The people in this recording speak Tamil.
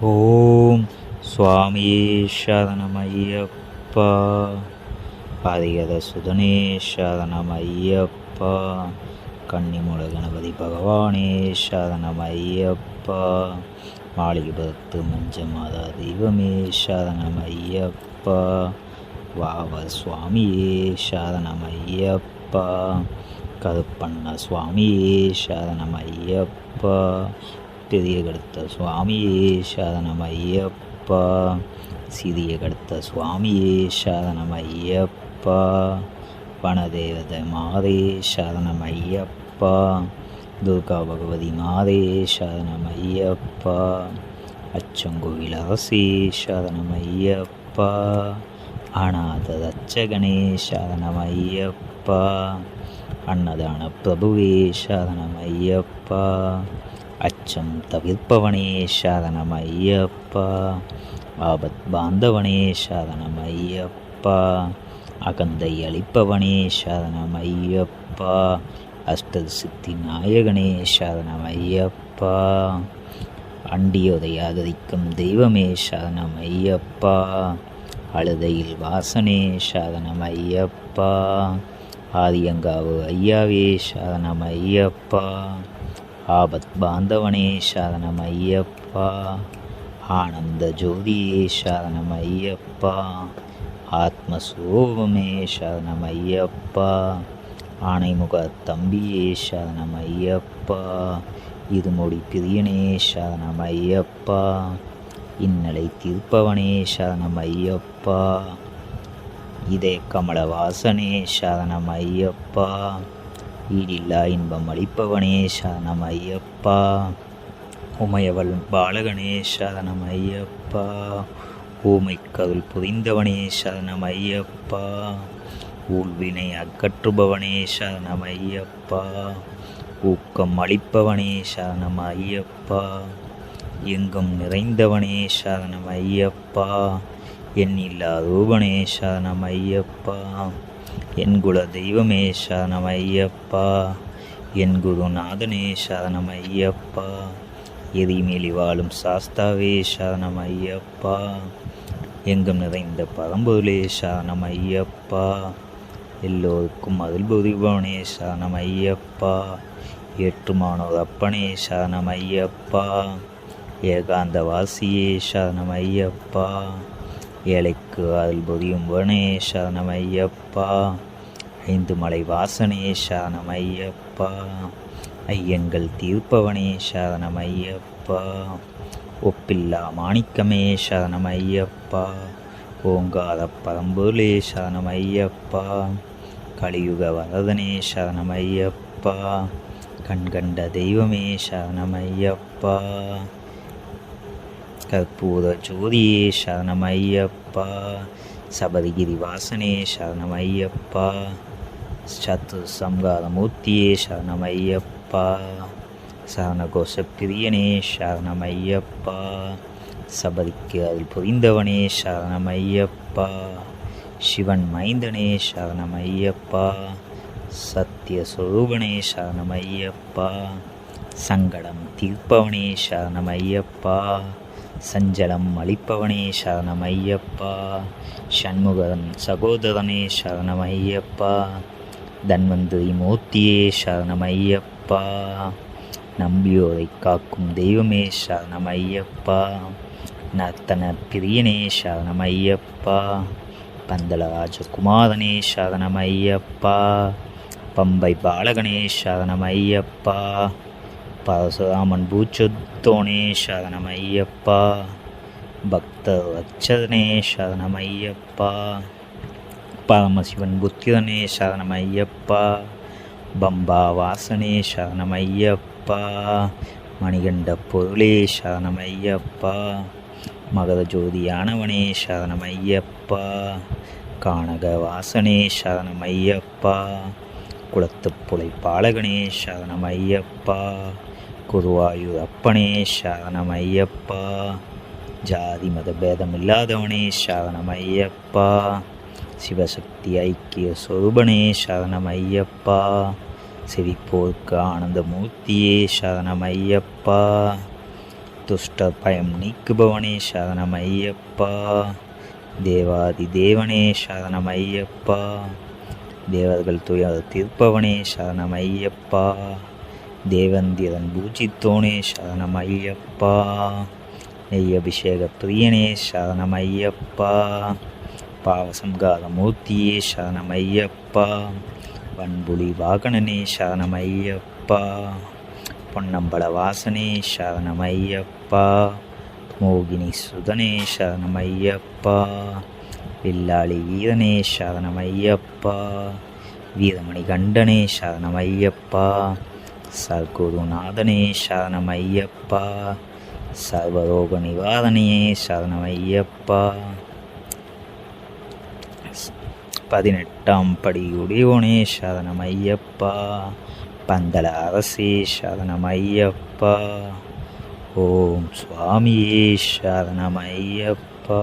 ஓம் சுவாமியேஷாதனமையப்பா பாதிகத சுதனேஷாதனமையப்பா கன்னிமூல கணபதி பகவானேஷாதனமையப்பா மாளிகை பத்து மஞ்ச மாதா தெய்வமேஷாதனமையப்பா வாவ சுவாமியேஷாதனமையப்பா சரணமையப்பா சுவாமியேஷாதனமையப்பா சிறிய பெரிய கடுத்த சுவாமியே சரணமையப்பா சிறிய கடுத்த சுவாமியே சரணமையப்பா வனதேவத மாதே சரணமையப்பா துர்கா பகவதி மாதே சரணமையப்பா அச்சங்கோவில் அரசே சரணமையப்பா அநாத சாதனம் சரணமையப்பா அன்னதான பிரபுவே சரணமையப்பா அச்சம் தவிர்ப்பவனே சரணமையப்பா ஆபத் பாந்தவனே சரணமையப்பா அகந்தை அளிப்பவனே சரணமையப்பா அஷ்ட சித்தி நாயகனே சரணமையப்பா அண்டியோதை ஆதரிக்கும் தெய்வமே சரணமையப்பா அழுதையில் வாசனே சரணமையப்பா ஆதியங்காவு ஐயாவே சாதனம் ஐயப்பா ஆபத் பாந்தவனே சரணமையப்பா ஆனந்த ஜோதியே சரணமையப்பா ஆத்மஸ்வரூபமே சரணமையப்பா ஆணைமுக தம்பியே சரணமையப்பா இருமொழி பிரியனே சரணமையப்பா இன்னலை தீர்ப்பவனே சரணமையப்பா இதே கமலவாசனே சரணமையப்பா ஈடில்லா இன்பம் அளிப்பவனே சரணமையப்பா உமையவள் பாலகணேஷா நம ஐயப்பா ஊமை கருள் புரிந்தவனே சரணமையப்பா ஊழ்வினை அகற்றுபவனே சரணமையப்பா ஊக்கம் அளிப்பவனே சரணமையப்பா எங்கும் நிறைந்தவனே சரணமையப்பா எண்ணில்லா ரூபனே சரணமையப்பா என் குல தெய்வமே சரணம் ஐயப்பா என் குருநாதனே சரணம் ஐயப்பா எரிமேலி வாழும் சாஸ்தாவே சரணம் ஐயப்பா எங்கும் நிறைந்த பரம்பொருளே சரணமையப்பா. எல்லோருக்கும் அருள் புரிபவனே சரணமையப்பா. ஏற்றுமானோர் அப்பனே சரணமையப்பா. ஏகாந்த வாசியே சரணமையப்பா. ஏழைக்கு அதில் அருள் சரணம் ஐயப்பா ஐந்து மலை வாசனே சரணமையப்பா ஐயங்கள் தீர்ப்பவனே சரணமையப்பா ஒப்பில்லா மாணிக்கமே சரணமையப்பா ஓங்காத பரம்பொருளே சரணமையப்பா கலியுக வரதனே சரணமையப்பா கண்கண்ட தெய்வமே சரணம் ஐயப்பா கற்பூர ஜோதியே சரணம் ஐயப்பா சபரிகிரி வாசனே சரணம் சரணமையப்பா. சத்து சரணம் ஐயப்பா சரணகோஷ பிரியனே சரணம் ஐயப்பா சபரிக்கு அருள் புரிந்தவனே சரணம் ஐயப்பா சிவன் மைந்தனே சரணம் ஐயப்பா சத்திய சரணம் ஐயப்பா சங்கடம் தீர்ப்பவனே சரணம் ஐயப்பா சஞ்சலம் அளிப்பவனே சரணமையப்பா. சண்முகன் சகோதரனே சரணம் ஐயப்பா தன்வந்திரி மூர்த்தியே சரணம் ஐயப்பா நம்பியோரை காக்கும் தெய்வமே சரணம் ஐயப்பா நர்த்தன பிரியனே சரணம் சரணமையப்பா. பந்தலராஜகுமாரனே சரணமையப்பா. பம்பை பாலகனே சரணமையப்பா. பரசுராமன் பூச்சொத்தோணே சரணம் ஐயப்பா பக்த வச்சதனே சரணமையப்பா பரமசிவன் புத்திரனே சரணமையப்பா பம்பா வாசனே சரணமையப்பா மணிகண்ட பொருளே சரணமையப்பா மகத ஜோதியானவனே சரணமையப்பா கானக வாசனே குலத்து குளத்துப்புலை பாலகனே சரணமையப்பா குருவாயூர் அப்பனே சரணமையப்பா ஜாதி மத சரணம் ஐயப்பா. சிவசக்தி ஐக்கிய சொரூபனே சரணமையப்பா செவிப்போர்க்கு ஆனந்தமூர்த்தியே சரணமையப்பா துஷ்ட பயம் நீக்குபவனே சரணம் ஐயப்பா. தேவாதி தேவனே சரணம் ஐயப்பா. தேவர்கள் துயர் தீர்ப்பவனே சரணம் ஐயப்பா தேவந்திரன் பூஜித்தோனே சரணம் ஐயப்பா நெய் அபிஷேக பிரியனே சரணம் ஐயப்பா பாவசம்கார மூர்த்தியே சரணம் ஐயப்பா வன்புலி வாகனனே சரணம் ஐயப்பா பொன்னம்பல வாசனே சரணம் ஐயப்பா மோகினி சுதனே சரணம் ஐயப்பா வில்லாளி வீரனே சரணம் ஐயப்பா வீரமணி கண்டனே சரணம் ஐயப்பா சர்க்குருநாதனே சரணம் ஐயப்பா சர்வரோக நிவாரணையே சரணம் ஐயப்பா பதினெட்டாம் படி உடையோனே சரணம் ஐயப்பா பந்தல அரசே சரணம் ஐயப்பா ஓம் சுவாமியே சரணம் ஐயப்பா